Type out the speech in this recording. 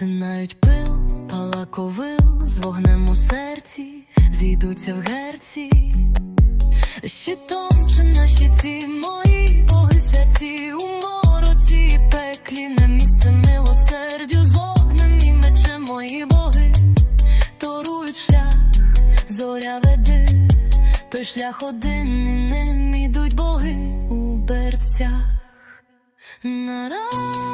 Стинають пил, палаковил з вогнем у серці, зійдуться в герці. Щитом чи на щиті мої боги святі у мороці пеклі на місце милосердю з вогнем і мечем мої боги торують шлях, зоря веди, той шлях один і ним ідуть боги у берцях. Нараз